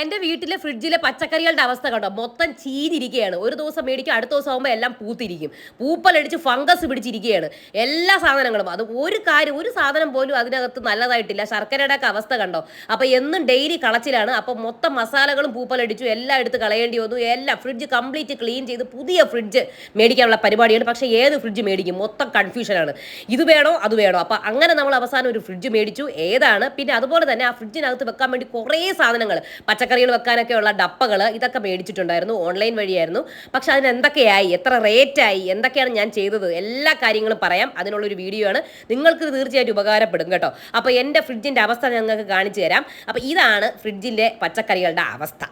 എന്റെ വീട്ടിലെ ഫ്രിഡ്ജിലെ പച്ചക്കറികളുടെ അവസ്ഥ കണ്ടോ? മൊത്തം ചീഞ്ഞിരിക്കുകയാണ്. ഒരു ദിവസം മേടിക്കും അടുത്ത ദിവസം ആകുമ്പോൾ എല്ലാം പൂത്തിരിക്കും. പൂപ്പലടിച്ച് ഫംഗസ് പിടിച്ചിരിക്കുകയാണ്. എല്ലാ സാധനങ്ങളും. അത് ഒരു കാര്യം ഒരു സാധനം പോലും അതിനകത്ത് നല്ലതായിട്ടില്ല. ശർക്കരയുടെ ഒക്കെ അവസ്ഥ കണ്ടോ? അപ്പോൾ എന്നും ഡെയിലി കളച്ചിലാണ്. അപ്പോൾ മൊത്തം മസാലകളും പൂപ്പലടിച്ചു എല്ലാം എടുത്ത് കളയേണ്ടി വന്നു. എല്ലാം ഫ്രിഡ്ജ് കംപ്ലീറ്റ് ക്ലീൻ ചെയ്ത് പുതിയ ഫ്രിഡ്ജ് മേടിക്കാനുള്ള പരിപാടിയാണ്. പക്ഷേ ഏത് ഫ്രിഡ്ജ് മേടിക്കും? മൊത്തം കൺഫ്യൂഷനാണ് ഇത് വേണോ? അത് വേണോ? അപ്പോൾ അങ്ങനെ നമ്മൾ അവസാനം ഒരു ഫ്രിഡ്ജ് മേടിച്ചു. ഏതാണ്? പിന്നെ അതുപോലെ തന്നെ ആ ഫ്രിഡ്ജിനകത്ത് വെക്കാൻ വേണ്ടി കുറേ സാധനങ്ങൾ. പച്ചക്കറികൾ വെക്കാനൊക്കെ ഉള്ള ഡപ്പകൾ ഇതൊക്കെ മേടിച്ചിട്ടുണ്ടായിരുന്നു ഓൺലൈൻ വഴിയായിരുന്നു. പക്ഷെ അതിന് എന്തൊക്കെയായി എത്ര റേറ്റായി? എന്തൊക്കെയാണ് ഞാൻ ചെയ്തത്? എല്ലാ കാര്യങ്ങളും പറയാം. അതിനുള്ളൊരു വീഡിയോ ആണ്. നിങ്ങൾക്ക് തീർച്ചയായിട്ടും ഉപകാരപ്പെടും കേട്ടോ. അപ്പോൾ എന്റെ ഫ്രിഡ്ജിന്റെ അവസ്ഥ ഞങ്ങൾക്ക് കാണിച്ചു തരാം. അപ്പോൾ ഇതാണ് ഫ്രിഡ്ജിന്റെ പച്ചക്കറികളുടെ അവസ്ഥ.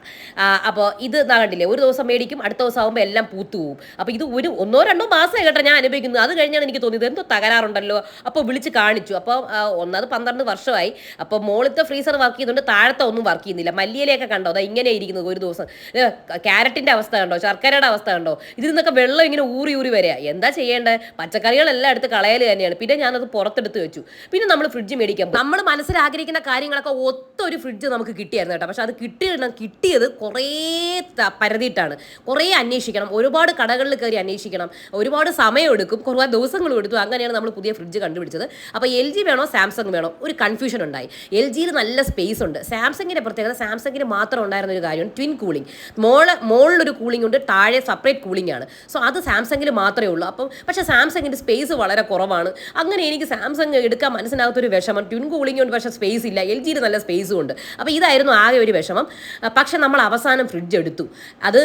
അപ്പോൾ ഇത് കണ്ടില്ലേ? ഒരു ദിവസം മേടിക്കും അടുത്ത ദിവസം ആകുമ്പോൾ എല്ലാം പൂത്തു പോകും അപ്പോൾ ഇത് ഒരു ഒന്നോ രണ്ടോ മാസമായി കേട്ടോ ഞാൻ അനുഭവിക്കുന്നു അത് കഴിഞ്ഞാണ് എനിക്ക് തോന്നിയത് എന്തോ തകരാറുണ്ടല്ലോ. അപ്പോൾ വിളിച്ച് കാണിച്ചു. അപ്പോൾ ഒന്നത് പന്ത്രണ്ട് വർഷമായി. അപ്പോൾ മോളിത്തെ ഫ്രീസർ വർക്ക് ചെയ്യുന്നുണ്ട് താഴത്തെ ഒന്നും വർക്ക് ചെയ്യുന്നില്ല. മല്ലിയിലൊക്കെ കണ്ടോ? അതാ ഇങ്ങനെ ഇരിക്കുന്നത് ഒരു ദിവസം. ക്യാരറ്റിന്റെ അവസ്ഥ കണ്ടോ? ശർക്കരയുടെ അവസ്ഥ കണ്ടോ? ഇതിൽ നിന്നൊക്കെ വെള്ളം ഇങ്ങനെ ഊറി ഊറി വരിക. എന്താ ചെയ്യേണ്ടത് പച്ചക്കറികളെല്ലാം എടുത്ത് കളയൽ തന്നെയാണ്. പിന്നെ ഞാനത് പുറത്തെടുത്ത് വെച്ചു. പിന്നെ നമ്മൾ ഫ്രിഡ്ജ് മേടിക്കാം നമ്മൾ മനസ്സിൽ ആഗ്രഹിക്കുന്ന കാര്യങ്ങളൊക്കെ ഒത്തൊരു ഫ്രിഡ്ജ് നമുക്ക് കിട്ടിയായിരുന്നു കേട്ടോ. പക്ഷെ അത് കിട്ടിയ കിട്ടിയത് കുറേ പരതിയിട്ടാണ്. കുറേ അന്വേഷിക്കണം. ഒരുപാട് കടകളിൽ കയറി അന്വേഷിക്കണം. ഒരുപാട് സമയം എടുക്കും കുറേ ദിവസങ്ങൾ എടുത്തു. അങ്ങനെയാണ് നമ്മൾ പുതിയ ഫ്രിഡ്ജ് കണ്ടുപിടിച്ചത്. അപ്പോൾ എൽ ജി വേണോ? സാംസങ് വേണോ? ഒരു കൺഫ്യൂഷൻ ഉണ്ടായി. എൽ ജിയിൽ നല്ല സ്പേസ് ഉണ്ട്. സാംസങ്ങിന്റെ പ്രത്യേകത സാംസങ്ങിന് മാത്രം ഉണ്ടായിരുന്ന ഒരു കാര്യമാണ് ട്വിൻ കൂളിംഗ് മോൾ മോളിലൊരു കൂളിംഗ് ഉണ്ട് താഴെ സെപ്പറേറ്റ് കൂളിംഗ് ആണ്. സോ അത് സാംസങ്ങിൽ മാത്രമേ ഉള്ളൂ. അപ്പം പക്ഷേ സാംസങ്ങിന്റെ സ്പേസ് വളരെ കുറവാണ്. അങ്ങനെ എനിക്ക് സാംസങ് എടുക്കാൻ മനസ്സിനകത്തൊരു വിഷമം. ട്വിൻ കൂളിംഗ് ഉണ്ട് പക്ഷേ സ്പേസ് ഇല്ല. എൽ ജിയിൽ നല്ല സ്പേസും ഉണ്ട്. അപ്പോൾ ഇതായിരുന്നു ആകെ ഒരു വിഷമം. പക്ഷേ നമ്മൾ അവസാനം ഫ്രിഡ്ജ് എടുത്തു. അത്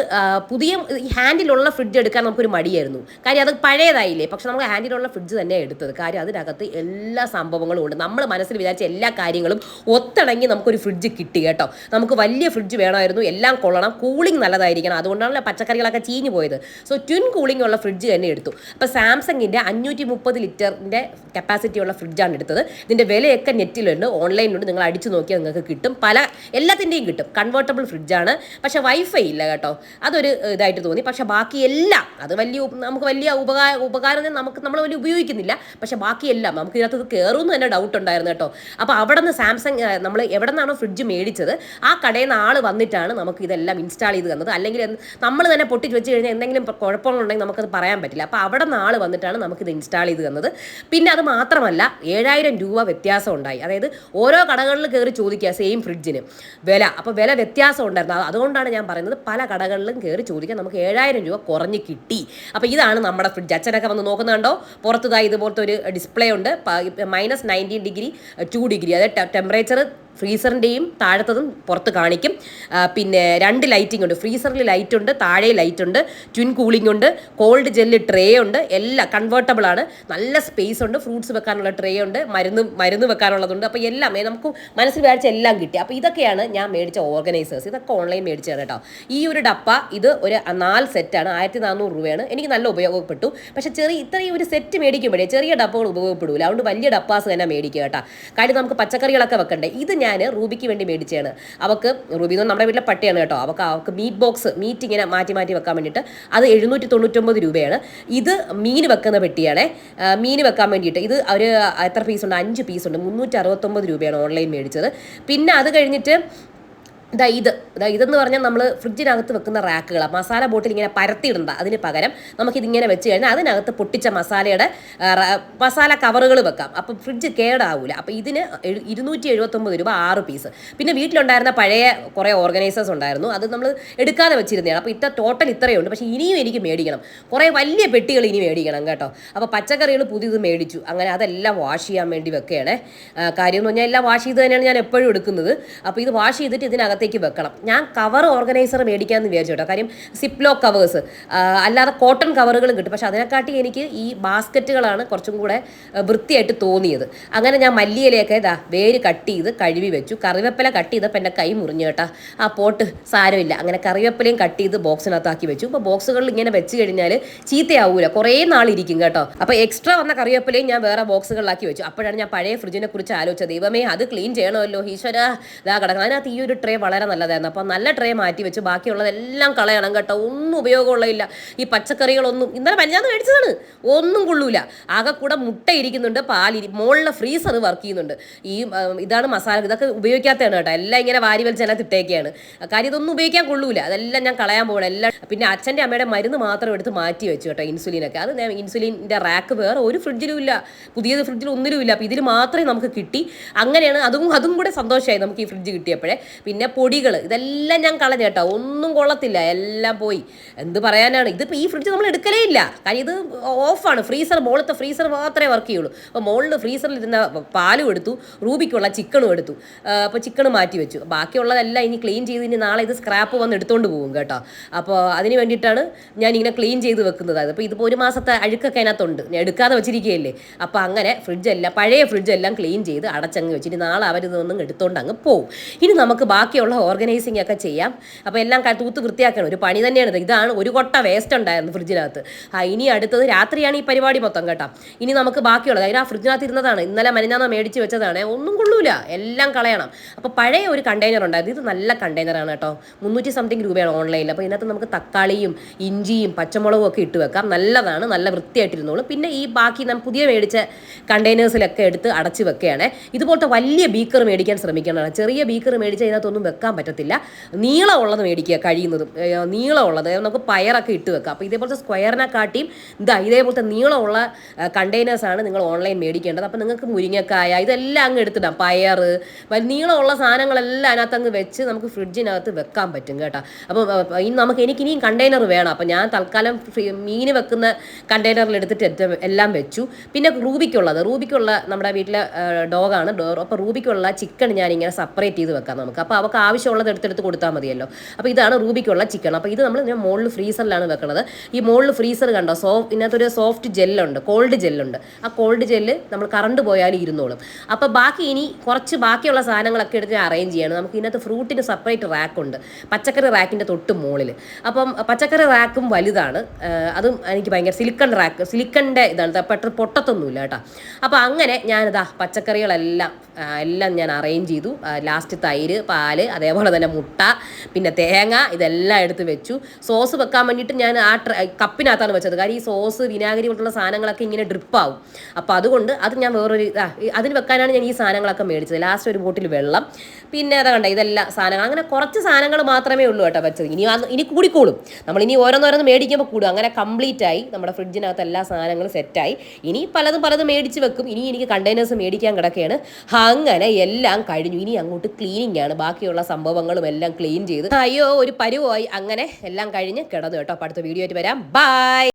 പുതിയ ഹാൻഡിലുള്ള ഫ്രിഡ്ജ് എടുക്കാൻ നമുക്കൊരു മടിയായിരുന്നു. കാര്യം അത് പഴയതായില്ലേ? പക്ഷെ നമ്മൾ ഹാൻഡിലുള്ള ഫ്രിഡ്ജ് തന്നെയാണ് എടുത്തത്. കാര്യം അതിനകത്ത് എല്ലാ സംഭവങ്ങളും ഉണ്ട്. നമ്മൾ മനസ്സിൽ വിചാരിച്ച എല്ലാ കാര്യങ്ങളും ഒത്തിണങ്ങി നമുക്കൊരു ഫ്രിഡ്ജ് കിട്ടി കേട്ടോ. നമുക്ക് വലിയ ഫ്രിഡ്ജ് വേണമായിരുന്നു. എല്ലാം കൊള്ളണം. കൂളിംഗ് നല്ലതായിരിക്കണം. അതുകൊണ്ടാണല്ലോ പച്ചക്കറികളൊക്കെ ചീഞ്ഞു പോയത്. സോ ട്വിൻ കൂളിംഗ് ഉള്ള ഫ്രിഡ്ജ് തന്നെ എടുത്തു. അപ്പോൾ സാംസങ്ങിന്റെ അഞ്ഞൂറ്റി മുപ്പത് ലിറ്ററിന്റെ കപ്പാസിറ്റി ഉള്ള ഫ്രിഡ്ജാണ് എടുത്തത്. ഇതിന്റെ വിലയൊക്കെ നെറ്റിലുണ്ട് ഓൺലൈനിലുണ്ട് നിങ്ങൾ അടിച്ചു നോക്കിയാൽ നിങ്ങൾക്ക് കിട്ടും. പല എല്ലാത്തിന്റെയും കിട്ടും. കൺവേർട്ടബിൾ ഫ്രിഡ്ജാണ് പക്ഷേ വൈഫൈ ഇല്ല കേട്ടോ. അതൊരു ഇതായിട്ട് തോന്നി. പക്ഷേ ബാക്കി എല്ലാം അത് വലിയ നമുക്ക് വലിയ ഉപകാര ഉപകാരം നമുക്ക് നമ്മൾ വലിയ ഉപയോഗിക്കുന്നില്ല. പക്ഷേ ബാക്കിയെല്ലാം നമുക്ക് ഇതിനകത്ത് ഇത് കയറുമെന്ന് തന്നെ ഡൗട്ട് ഉണ്ടായിരുന്നു കേട്ടോ. അപ്പോൾ അവിടെ നിന്ന് സാംസങ് നമ്മൾ എവിടെ നിന്നാണോ ഫ്രിഡ്ജ് മേടിച്ചത്. ആ കടയിൽ നിന്ന് ആൾ വന്നിട്ടാണ് നമുക്ക് ഇതെല്ലാം ഇൻസ്റ്റാൾ ചെയ്ത് തന്നത്. അല്ലെങ്കിൽ നമ്മൾ തന്നെ പൊട്ടിച്ച് വെച്ച് കഴിഞ്ഞാൽ എന്തെങ്കിലും കുഴപ്പങ്ങളുണ്ടെങ്കിൽ നമുക്കത് പറയാൻ പറ്റില്ല. അപ്പോൾ അവിടെ നിന്ന് ആൾ വന്നിട്ടാണ് നമുക്കിത് ഇൻസ്റ്റാൾ ചെയ്ത് തന്നത്. പിന്നെ അത് മാത്രമല്ല ഏഴായിരം രൂപ വ്യത്യാസം ഉണ്ടായി. അതായത് ഓരോ കടകളിൽ കയറി ചോദിക്കുക സെയിം ഫ്രിഡ്ജിന് വില അപ്പോൾ വില വ്യത്യാസം ഉണ്ടായിരുന്നു. അത് അതുകൊണ്ടാണ് ഞാൻ പറയുന്നത് പല കടകളിലും കയറി ചോദിക്കാൻ നമുക്ക് ഏഴായിരം രൂപ കുറഞ്ഞ് കിട്ടി. അപ്പോൾ ഇതാണ് നമ്മുടെ ഫ്രിഡ്ജ് അച്ഛനൊക്കെ വന്ന് നോക്കുന്നുണ്ടോ? പുറത്തുതായി ഇതുപോലത്തെ ഒരു ഡിസ്പ്ലേ ഉണ്ട്. Minus nineteen degree to degree അതായത് ടെമ്പറേച്ചർ ഫ്രീസറിന്റെയും താഴത്തതും പുറത്ത് കാണിക്കും. പിന്നെ രണ്ട് ലൈറ്റിംഗ് ഉണ്ട്. ഫ്രീസറിൽ ലൈറ്റ് ഉണ്ട് താഴെ ലൈറ്റ് ഉണ്ട് ട്വിൻ കൂളിംഗ് ഉണ്ട് കോൾഡ് ജെല്ല് ട്രേ ഉണ്ട് എല്ലാം കൺവേർട്ടബിൾ ആണ്. നല്ല സ്പേസ് ഉണ്ട്. ഫ്രൂട്ട്സ് വെക്കാനുള്ള ട്രേ ഉണ്ട് മരുന്ന് മരുന്ന് വെക്കാനുള്ളതുണ്ട്. അപ്പോൾ എല്ലാം നമുക്ക് മനസ്സിൽ വിചാരിച്ച എല്ലാം കിട്ടി. അപ്പോൾ ഇതൊക്കെയാണ് ഞാൻ മേടിച്ച ഓർഗനൈസേഴ്സ് ഇതൊക്കെ ഓൺലൈൻ മേടിച്ചതാണ് കേട്ടോ. ഈ ഒരു ഡപ്പ ഇത് ഒരു നാല് സെറ്റാണ് ആയിരത്തി നാനൂറ് രൂപയാണ്. എനിക്ക് നല്ല ഉപയോഗപ്പെട്ടു. പക്ഷേ ചെറിയ ഇത്രയും ഒരു സെറ്റ് മേടിക്കുമ്പോഴേ ചെറിയ ഡപ്പകൾ ഉപയോഗപ്പെടില്ല അതുകൊണ്ട് വലിയ ഡപ്പാസ് തന്നെ മേടിക്കുക കേട്ടോ. കാര്യം നമുക്ക് പച്ചക്കറികളൊക്കെ വെക്കണ്ടേ? ഇത് ഞാൻ റൂബിക്ക് വേണ്ടി മേടിച്ചതാണ്. അവൾക്ക് റൂബി എന്ന് നമ്മുടെ വീട്ടിലെ പട്ടിയാണ് കേട്ടോ. അവൾക്ക് അവൾക്ക് മീറ്റ് ബോക്സ് മീറ്റ് ഇങ്ങനെ മാറ്റി മാറ്റി വെക്കാൻ വേണ്ടിയിട്ട് അത് എഴുന്നൂറ്റി തൊണ്ണൂറ്റൊമ്പത് രൂപയാണ്. ഇത് മീൻ വെക്കുന്ന പെട്ടിയാണ്. മീൻ വെക്കാൻ വേണ്ടിയിട്ട് ഇത് ഒരു എത്ര പീസ് ഉണ്ട്? അഞ്ച് പീസ് ഉണ്ട്. മുന്നൂറ്റി അറുപത്തൊമ്പത് രൂപയാണ് ഓൺലൈൻ മേടിച്ചത്. പിന്നെ അത് കഴിഞ്ഞിട്ട് ഇതാ ഇത്. ഇതാ ഇതെന്ന് പറഞ്ഞാൽ നമ്മൾ ഫ്രിഡ്ജിനകത്ത് വെക്കുന്ന റാക്കുകൾ മസാല ബോട്ടിൽ ഇങ്ങനെ പരത്തിയിടണ്ട. അതിന് പകരം നമുക്കിതിങ്ങനെ വെച്ച് കഴിഞ്ഞാൽ അതിനകത്ത് പൊട്ടിച്ച മസാലയുടെ മസാല കവറുകൾ വെക്കാം. അപ്പം ഫ്രിഡ്ജ് കേടാവൂല. അപ്പം ഇതിന് ഇരുന്നൂറ്റി എഴുപത്തൊമ്പത് രൂപ ആറ് പീസ്. പിന്നെ വീട്ടിലുണ്ടായിരുന്ന പഴയ കുറേ ഓർഗനൈസേഴ്സ് ഉണ്ടായിരുന്നു. അത് നമ്മൾ എടുക്കാതെ വെച്ചിരുന്നതാണ്. അപ്പോൾ ഇത്ര ടോട്ടൽ ഇത്രയേ ഉണ്ട് പക്ഷേ ഇനിയും എനിക്ക് മേടിക്കണം. കുറേ വലിയ പെട്ടികൾ ഇനി മേടിക്കണം കേട്ടോ. അപ്പോൾ പച്ചക്കറികൾ പുതിയത് മേടിച്ചു. അങ്ങനെ അതെല്ലാം വാഷ് ചെയ്യാൻ വേണ്ടി വെക്കുകയാണ്. കാര്യം എന്ന് പറഞ്ഞാൽ എല്ലാം വാഷ് ചെയ്ത് തന്നെയാണ് ഞാൻ എപ്പോഴും എടുക്കുന്നത്. അപ്പോൾ ഇത് വാഷ് ചെയ്തിട്ട് ഇതിനകത്തേക്ക് വെക്കണം. ഞാൻ കവർ ഓർഗനൈസർ മേടിക്കാമെന്ന് വിചാരിച്ചു കേട്ടോ. കാര്യം സിപ്ലോ കവേഴ്സ് അല്ലാതെ കോട്ടൺ കവറുകളും കിട്ടും. പക്ഷെ അതിനെക്കാട്ടി എനിക്ക് ഈ ബാസ്ക്കറ്റുകളാണ് കുറച്ചും കൂടെ വൃത്തിയായിട്ട് തോന്നിയത്. അങ്ങനെ ഞാൻ മല്ലിയിലയൊക്കെ ഇതാ വേര് കട്ട് ചെയ്ത് കഴുകി വെച്ചു. കറിവേപ്പില കട്ട് ചെയ്തപ്പോൾ എന്റെ കൈ മുറിഞ്ഞു കേട്ടാ. ആ പോട്ട് സാരമില്ല. അങ്ങനെ കറിവേപ്പിലയും കട്ട് ചെയ്ത് ബോക്സിനകത്താക്കി വെച്ചു. അപ്പോൾ ബോക്സുകളിൽ ഇങ്ങനെ വെച്ച് കഴിഞ്ഞാൽ ചീത്തയാവൂല. കുറേ നാൾ ഇരിക്കും കേട്ടോ. അപ്പോൾ എക്സ്ട്രാ വന്ന കറിവേപ്പിലയും ഞാൻ വേറെ ബോക്സുകളിലാക്കി വെച്ചു. അപ്പോഴാണ് ഞാൻ പഴയ ഫ്രിഡ്ജിനെ കുറിച്ച് ആലോചിച്ചത്. ദൈവമേ അത് ക്ലീൻ ചെയ്യണമല്ലോ ഈശ്വര. ഇതാ കിടക്കണം. അതിനകത്ത് ഈ ഒരു ട്രേ വളരെ നല്ലതായിരുന്നു. അപ്പോൾ നല്ല ട്രേ മാറ്റി വെച്ച് ബാക്കിയുള്ളതെല്ലാം കളയണം കേട്ടോ. ഒന്നും ഉപയോഗമുള്ളതില്ല. ഈ പച്ചക്കറികളൊന്നും ഇന്നലെ പഞ്ചാന്ന് മേടിച്ചതാണ്. ഒന്നും കൊള്ളൂല. ആകെ കൂടെ മുട്ട ഇരിക്കുന്നുണ്ട് പാലിരി മുകളിലെ ഫ്രീസർ വർക്ക് ചെയ്യുന്നുണ്ട്. ഈ ഇതാണ് മസാല. ഇതൊക്കെ ഉപയോഗിക്കാത്തതാണ് കേട്ടോ. എല്ലാം ഇങ്ങനെ വാരി വലിച്ച് എല്ലാം തിട്ടേക്കാണ് കാര്യം ഇതൊന്നും ഉപയോഗിക്കാൻ കൊള്ളൂല. അതെല്ലാം ഞാൻ കളയാൻ പോകണം എല്ലാം പിന്നെ അച്ഛന്റെ അമ്മയുടെ മരുന്ന് മാത്രം എടുത്ത് മാറ്റി വെച്ചു കേട്ടോ ഇൻസുലിനൊക്കെ. അത് ഞാൻ ഇൻസുലിന്റെ റാക്ക് വേറെ ഒരു ഫ്രിഡ്ജിലും ഇല്ല. പുതിയത് ഫ്രിഡ്ജിൽ ഒന്നിലും ഇല്ല. അപ്പോൾ ഇതിൽ മാത്രമേ നമുക്ക് കിട്ടി. അങ്ങനെയാണ് അതും അതും കൂടെ സന്തോഷമായി നമുക്ക് ഈ ഫ്രിഡ്ജ് കിട്ടിയപ്പോഴേ. പിന്നെ പൊടികൾ ഇതെല്ലാം ഞാൻ കളഞ്ഞു കേട്ടോ. ഒന്നും കൊള്ളത്തില്ല. എല്ലാം പോയി. എന്ത് പറയാനാണ്? ഇതിപ്പോൾ ഈ ഫ്രിഡ്ജ് നമ്മൾ എടുക്കലേ ഇല്ല. കാര്യം ഇത് ഓഫാണ് ഫ്രീസർ മുകളിലത്തെ ഫ്രീസർ മാത്രമേ വർക്ക് ചെയ്യുള്ളൂ. അപ്പോൾ മുകളിൽ ഫ്രീസറിൽ ഇരുന്ന പാലും എടുത്തു റൂബിക്കുള്ള ചിക്കണും എടുത്തു. അപ്പോൾ ചിക്കൻ മാറ്റി വെച്ചു. ബാക്കിയുള്ളതെല്ലാം ഇനി ക്ലീൻ ചെയ്ത് ഇനി നാളെ ഇത് സ്ക്രാപ്പ് വന്ന് എടുത്തുകൊണ്ട് പോകും കേട്ടോ. അപ്പോൾ അതിന് വേണ്ടിയിട്ടാണ് ഞാൻ ഇങ്ങനെ ക്ലീൻ ചെയ്ത് വെക്കുന്നത്. അപ്പോൾ ഇതിപ്പോൾ ഒരു മാസത്തെ അഴുക്കൊക്കെ അതിനകത്തുണ്ട്. ഞാൻ എടുക്കാതെ വെച്ചിരിക്കുകയല്ലേ. അപ്പോൾ അങ്ങനെ ഫ്രിഡ്ജെല്ലാം പഴയ ഫ്രിഡ്ജെല്ലാം ക്ലീൻ ചെയ്ത് അടച്ചങ്ങ് വെച്ചിട്ട് നാളെ അവരിതൊന്നും എടുത്തുകൊണ്ട് അങ്ങ് പോകും ഇനി നമുക്ക് ബാക്കിയുള്ള ഓർഗനൈസിങ് ഒക്കെ ചെയ്യാം. അപ്പോൾ എല്ലാം തൂത്ത് വൃത്തിയാക്കണം. ഒരു പണി തന്നെയാണ് ഇതാണ് ഒരു കൊട്ട വേസ്റ്റ് ഉണ്ടായിരുന്നു ഫ്രിഡ്ജിനകത്ത്. ആ ഇനി അടുത്തത് രാത്രിയാണ് ഈ പരിപാടി മൊത്തം കേട്ടോ. ഇനി നമുക്ക് ബാക്കിയുള്ളത്. അതിന് ആ ഫ്രിഡ്ജിനകത്ത് ഇരുന്നതാണ്. ഇന്നലെ മനിഞ്ഞാന്ന് മേടിച്ച് വെച്ചതാണ്. ഒന്നും കൊള്ളൂല. എല്ലാം കളയണം. അപ്പോൾ പഴയ ഒരു കണ്ടെയ്നർ ഉണ്ടായിരുന്നു. ഇത് നല്ല കണ്ടെയ്നറാണ് കേട്ടോ. മുന്നൂറ്റി സംതിങ് രൂപയാണ് ഓൺലൈനിൽ അപ്പോൾ ഇതിനകത്ത് നമുക്ക് തക്കാളിയും ഇഞ്ചിയും പച്ചമുളകും ഒക്കെ ഇട്ട് വെക്കാം. നല്ലതാണ്. നല്ല വൃത്തിയായിട്ടിരുന്നോളും. പിന്നെ ഈ ബാക്കി നാം പുതിയ മേടിച്ച കണ്ടെയ്നേഴ്സിലൊക്കെ എടുത്ത് അടച്ച് വെക്കുകയാണ്. ഇതുപോലത്തെ വലിയ ബീക്കർ മേടിക്കാൻ ശ്രമിക്കണം ചെറിയ ബീക്കർ മേടിച്ച് അതിനകത്തൊന്നും വെക്കാൻ പറ്റത്തില്ല. നീളമുള്ളത് മേടിക്കുക കഴിയുന്നതും. നീളമുള്ളത്. നമുക്ക് പയറൊക്കെ ഇട്ട് വെക്കാം. അപ്പോൾ ഇതേപോലത്തെ സ്ക്വയറിനെ കാട്ടിയും ഇതാ ഇതേപോലത്തെ നീളമുള്ള കണ്ടെയ്നേഴ്സാണ് നിങ്ങൾ ഓൺലൈൻ മേടിക്കേണ്ടത്. അപ്പോൾ നിങ്ങൾക്ക് മുരിങ്ങക്കായ ഇതെല്ലാം അങ്ങ് എടുത്തിടാം. പയർ നീളമുള്ള സാധനങ്ങളെല്ലാം അതിനകത്ത് അങ്ങ് വെച്ച് നമുക്ക് ഫ്രിഡ്ജിനകത്ത് വെക്കാൻ പറ്റും കേട്ടോ. അപ്പോൾ ഇനി നമുക്ക് എനിക്ക് ഇനിയും കണ്ടെയ്നർ വേണം. അപ്പോൾ ഞാൻ തൽക്കാലം മീൻ വെക്കുന്ന കണ്ടെയ്നറിൽ എടുത്തിട്ട് എല്ലാം വെച്ചു. പിന്നെ റൂബിക്കുള്ളത്. റൂബിക്കുള്ള നമ്മുടെ വീട്ടിലെ ഡോഗാണ് ഡോർ അപ്പോൾ റൂബിക്കുള്ള ചിക്കൻ ഞാൻ ഇങ്ങനെ സെപ്പറേറ്റ് ചെയ്ത് വെക്കാം നമുക്ക്. അപ്പോൾ അവർക്ക് ആവശ്യമുള്ളത് എടുത്തെടുത്ത് കൊടുത്താൽ മതിയല്ലോ. അപ്പോൾ ഇതാണ് റൂബിക്കുള്ള ചിക്കൻ. അപ്പോൾ ഇത് നമ്മൾ മുകളിൽ ഫ്രീസറിലാണ് വെക്കുന്നത് ഈ മുകളിൽ ഫ്രീസർ കണ്ടോ? സോ ഇതിനകത്തൊരു സോഫ്റ്റ് ജെല്ലുണ്ട് കോൾഡ് ജെല്ലുണ്ട് ആ കോൾഡ് ജെല്ല് നമ്മൾ കറണ്ട് പോയാലും ഇരുന്നോളും. അപ്പോൾ ബാക്കി ഇനി കുറച്ച് ബാക്കിയുള്ള സാധനങ്ങളൊക്കെ എടുത്ത് അറേഞ്ച് ചെയ്യണം. നമുക്ക് ഇതിനകത്ത് ഫ്രൂട്ടിന് സെപ്പറേറ്റ് റാക്കുണ്ട് പച്ചക്കറി റാക്കിന്റെ തൊട്ട് മുകളിൽ അപ്പം പച്ചക്കറി റാക്കും വലുതാണ്. അതും എനിക്ക് ഭയങ്കര സിലിക്കൺ റാക്ക് സിലിക്കണിന്റെ ഇതാണ്. പെട്ടെന്ന് പൊട്ടത്തൊന്നുമില്ല കേട്ടോ. അപ്പോൾ അങ്ങനെ ഞാനിതാ പച്ചക്കറികളെല്ലാം എല്ലാം ഞാൻ അറേഞ്ച് ചെയ്തു. ലാസ്റ്റ് തൈര് പാൽ അതേപോലെ തന്നെ മുട്ട പിന്നെ തേങ്ങ ഇതെല്ലാം എടുത്ത് വെച്ചു. സോസ് വെക്കാൻ വേണ്ടിയിട്ട് ഞാൻ ആ കപ്പിനകത്താണ് വെച്ചത്. കാര്യം ഈ സോസ് വിനാഗിരി കൊണ്ടുള്ള സാധനങ്ങളൊക്കെ ഇങ്ങനെ ഡ്രിപ്പാവും അപ്പോൾ അതുകൊണ്ട് അത് ഞാൻ വേറൊരു അതിന് വെക്കാനാണ് ഞാൻ ഈ സാധനങ്ങളൊക്കെ മേടിച്ചത്. ലാസ്റ്റ് ഒരു ബോട്ടിൽ വെള്ളം. പിന്നെ അതാ കണ്ട ഇതെല്ലാം സാധനങ്ങൾ. അങ്ങനെ കുറച്ച് സാധനങ്ങൾ മാത്രമേ ഉള്ളൂ കേട്ടോ വെച്ചത്. ഇനി ഇനി കൂടിക്കൂടും. നമ്മൾ ഇനി ഓരോന്നോരോന്ന് മേടിക്കുമ്പോൾ കൂടും. അങ്ങനെ കംപ്ലീറ്റ് ആയി. നമ്മുടെ ഫ്രിഡ്ജിനകത്ത് എല്ലാ സാധനങ്ങളും സെറ്റായി ഇനി പലതും പലതും മേടിച്ച് വെക്കും. ഇനി എനിക്ക് കണ്ടെയ്നേഴ്സ് മേടിക്കാൻ കിടക്കുകയാണ് അങ്ങനെ എല്ലാം കഴിഞ്ഞു. ഇനി അങ്ങോട്ട് ക്ലീനിങ് ആണ്. ബാക്കിയുള്ള സംഭവങ്ങളും എല്ലാം ക്ലീൻ ചെയ്ത്. അയ്യോ ഒരു പരുവായി. അങ്ങനെ എല്ലാം കഴിഞ്ഞ് കിടന്നു കേട്ടോ. അപ്പോൾ അടുത്ത വീഡിയോ ആയിട്ട് വരാം. ബൈ